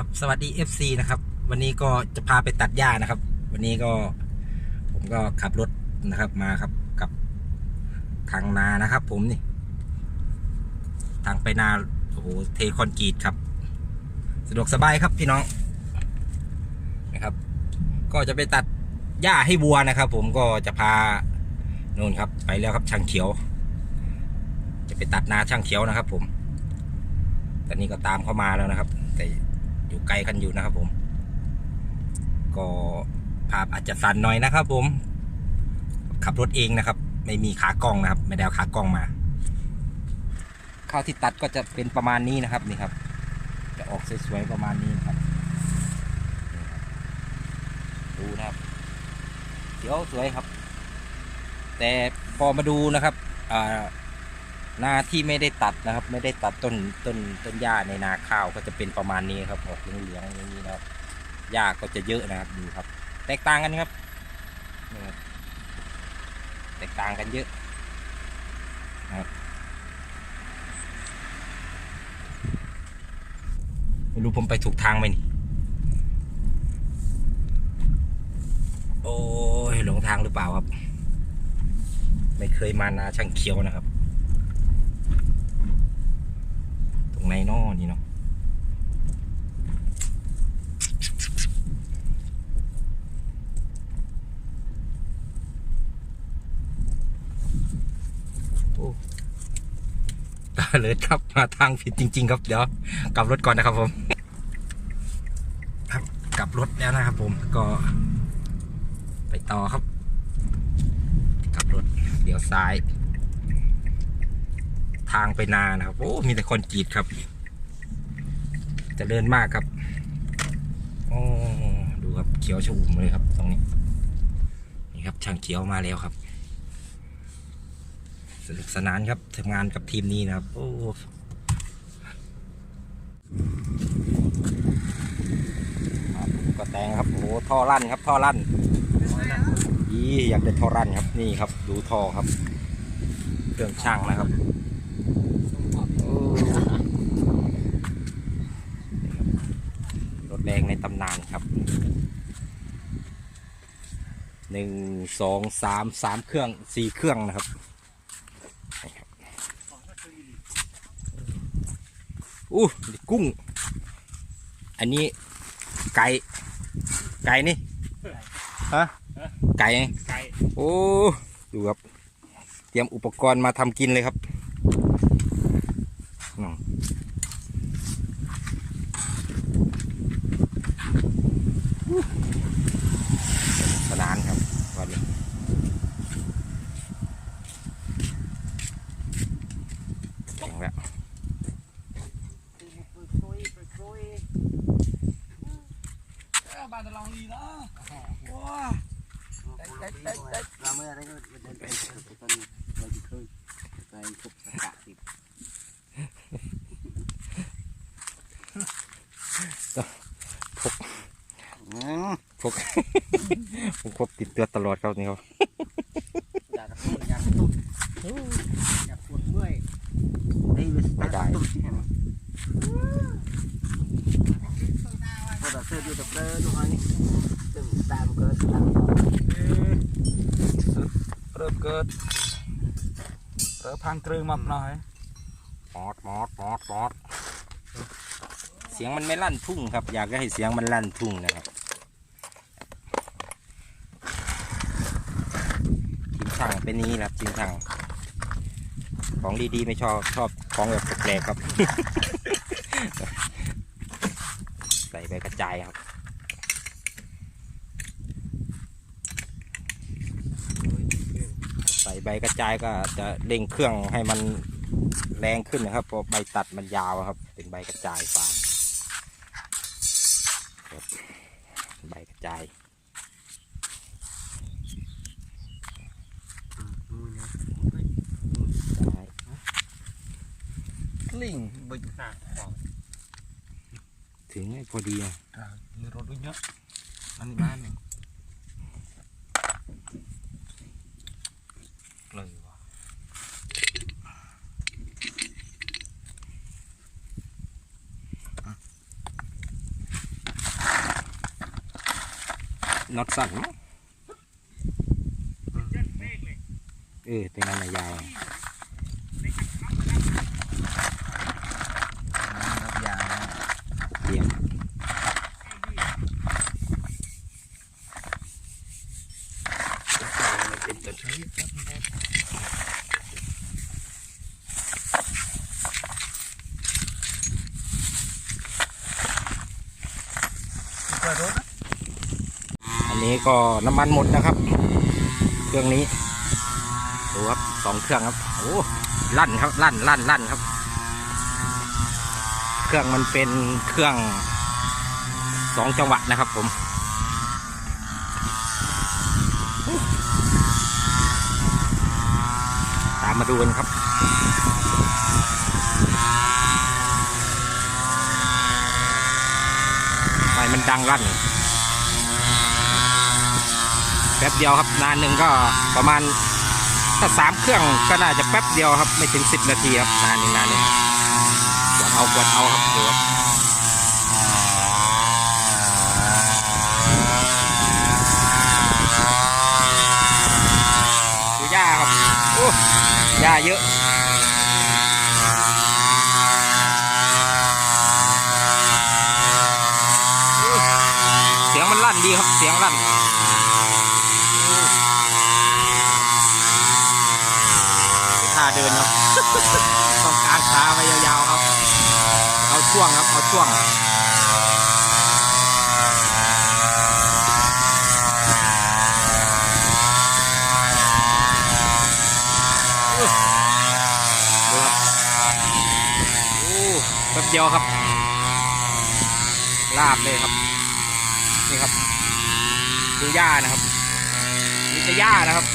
ครับ สวัสดี FC นะครับ วันนี้ก็จะพาไปตัดหญ้านะครับ วันนี้ก็ผมก็ขับรถนะครับมาครับกับทางนานะครับ ผมนี่ ทางไปนาโอ้โหเทคอนกรีตครับ สะดวกสบายครับพี่น้องนะครับ ก็จะไปตัดหญ้าให้วัวนะครับ ผมก็จะพาโน่นครับ ไปแล้วครับช่างเขียว จะไปตัดนาช่างเขียวนะครับ ผมตอนนี้ก็ตามเข้ามาแล้วนะครับ แต่ อยู่ไกลกันอยู่นะครับผม ก็ภาพอาจจะสั่นหน่อยนะครับ ผม ขับรถเองนะครับ ไม่มีขากล้องนะครับ ไม่ได้เอาขากล้องมา ข้าวที่ตัดก็จะเป็นประมาณนี้นะครับนี่ครับ จะออกสวยๆประมาณนี้นะครับดูนะครับเขียวสวยครับ แต่พอมาดูนะครับอ่า นาที่ไม่ได้ตัดนะครับ ไม่ได้ตัดต้นต้นต้นหญ้าในนาข้าวก็จะเป็นประมาณนี้ครับออกเหลืองๆอย่างนี้นะครับหญ้าก็จะเยอะนะครับดูครับ แตกต่างกันครับนี่ครับแตกต่างกันเยอะนะครับไม่รู้ผมไปถูกทางไหมนี่โอ้ยหลงทางหรือเปล่าครับ ไม่เคยมานาช่างเขียวนะครับ ตรงไหนนอนี่เนาะโอ้ตาเลิศครับมาทางผิดจริง ๆ ครับเดี๋ยวกลับรถก่อนนะครับผมครับกลับรถแล้วนะครับผมก็ ไปต่อครับ กลับรถเดี๋ยวซ้าย ทางไปนานะครับโอ้มีแต่คนกรีดครับจะเจริญมากครับโอ้ดูครับเขียวชอุ่มเลยครับ ตรงนี้นี่ครับช่างเขียวมาแล้วครับสนุกสนานครับทำงานกับทีมนี้นะครับ โอ้ก็แตงครับโอ้โหท่อลั่นครับ ท่อลั่นยี่อยากได้ท่อลั่นครับนี่ครับ ดูท่อครับ เครื่องช่างนะครับ รถแร งในตำนานครับหนึ่งสองสามสามเครื่องสี่เครื่องนะครับนี่ครับอู้นี่กุ้ง อันนี้ไก่ ไก่นี่ฮะไก่ไก่โอ้ดูครับเตรียมอุปกรณ์มาทำกินเลยครับอืมสนานครับวันนี้แข็งแล้ว บ้านจะลองดีนะว้า เราเมื่อไรก็มันจะเป็นต้นเราจะเคยไป พบสกัดติดพกพวกครบติดเตือตลอดครับนี่ครับอยากพูดอยากตุดอยากปวดเมื่อยได้เวสต์ได้พอตัดเสื้อดูตัดเสื้อทุกอันนี้ตึงตามเกิดตาม เริ่มเกิดเริ่มพังเครื่งมาหน่อยมอดมอดมอดมอดเสียงมันไม่ลั่นทุ่งครับ อยากให้เสียงมันลั่นทุ่งนะครับทีมช่างเป็นนี้ครับทีมช่างของดีๆไม่ชอบชอบของแบบแปลกๆครับ ใส่ใบกระจายครับ ใส่ใบกระจายก็จะเร่งเครื่องให้มันแรงขึ้นนะครับเพราะใบตัดมันยาวครับ เป็นใบกระจายฟางครับใบกระจายได้กลิ้งบึ้งหนักถึงให้พอดีอะมีรถด้วยเยอะอันนี้บ้านหนึ่งเลยวะ น็อตสั้นมั้งเออตัวนั้นน่ะยาวครับยาวเตรียมเป็นตัวใช้ครับเปิดรถันนี้ก็น้ำมันหมดนะครับ เครื่องนี้ดูครับสองเครื่องครับโอ้ลั่นครับลั่นลั่นลั่นครับ เครื่องมันเป็นเครื่องสองจังหวะนะครับผมตามมาดูกันครับไฟมันดังลั่น แป๊บเดียวครับนานหนึ่งก็ประมาณถ้าสามเครื่องก็น่าจะแป๊บเดียวครับ ไม่ถึงสิบนาทีครับนานหนึ่งนานหนึ่งกดเอากดเอาครับดูครับดูหญ้าครับโอ้หญ้าเยอะเสียงมันลั่นดีครับเสียงลั่นท่า เดินครับ ต้องกางขาไปยาวๆครับ เอาช่วงครับ เอาช่วงดูครับโอ้แป๊บเดียวครับ ลาบเลยครับ นี่ครับ ดูหญ้านะครับ มีแต่หญ้านะครับ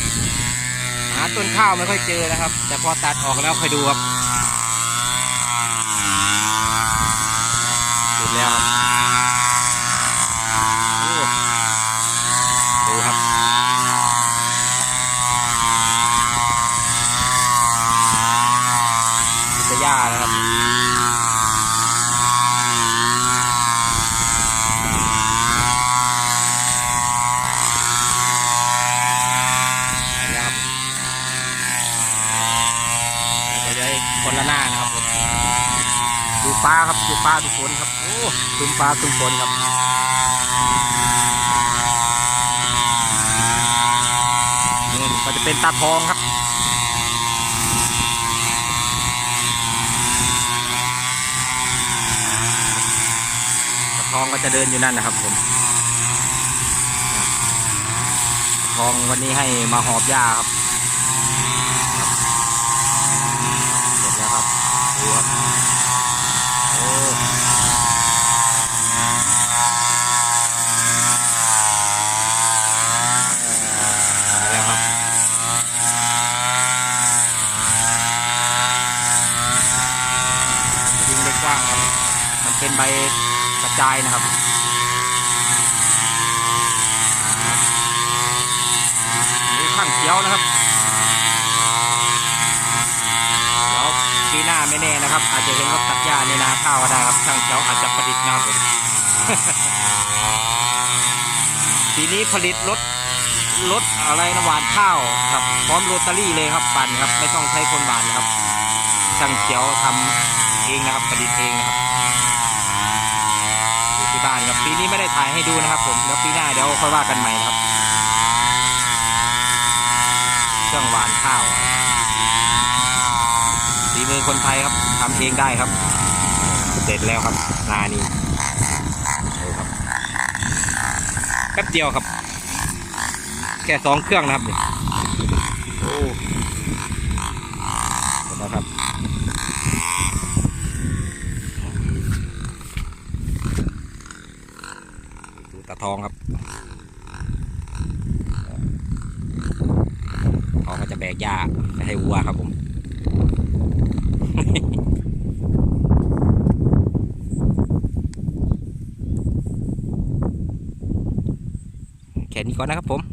หาต้นข้าวไม่ค่อยเจอนะครับ แต่พอตัดออกแล้วค่อยดูครับเสร็จแล้วครับโอ้ดูครับมีแต่หญ้านะครับ นะครับไปเลยคนละหน้านะครับผม ดูฟ้าครับดูฟ้าดูฝนครับโอ้ดูฟ้าดูฝนครับนี่ก็จะเป็นตาทองครับตาทองก็จะเดินอยู่นั่นนะครับผมทองวันนี้ให้มาหอบหญ้าครับ เสร็จแล้วครับ ดูครับโอ้มาแล้วครับยิงได้กว้างครับ มันเป็นใบกระจายนะครับ นี่ข้างเขียวนะครับ เดี๋ยวปีหน้าไม่แน่นะครับ อาจจะเห็นรถตัดหญ้าในนา ข้าวก็ได้ครับช่างเขียวอาจจะผลิตนะครับผมปีนี้ผลิตรถรถอะไรนะหวานข้าวครับ พร้อมโรตารี่เลยครับปั่นครับ ไม่ต้องใช้คนหวานนะครับช่างเขียวทำเองนะครับผลิตเองนะครับอยู่ที่บ้านครับปีนี้ไม่ได้ถ่ายให้ดูนะครับ ผมเดี๋ยวปีหน้าเดี๋ยวค่อยว่ากันใหม่นะครับเครื่องหวานข้าวฝีมือคนไทยครับทำเองได้ครับ เสร็จแล้วครับนานี้ดูครับแป๊บเดียวครับ แค่สองเครื่องนะครับนี่โอ้เสร็จแล้วครับดูตาทองครับเขาก็จะแบกหญ้าไปให้วัวครับผม แค่นี้ ก่อนนะครับผม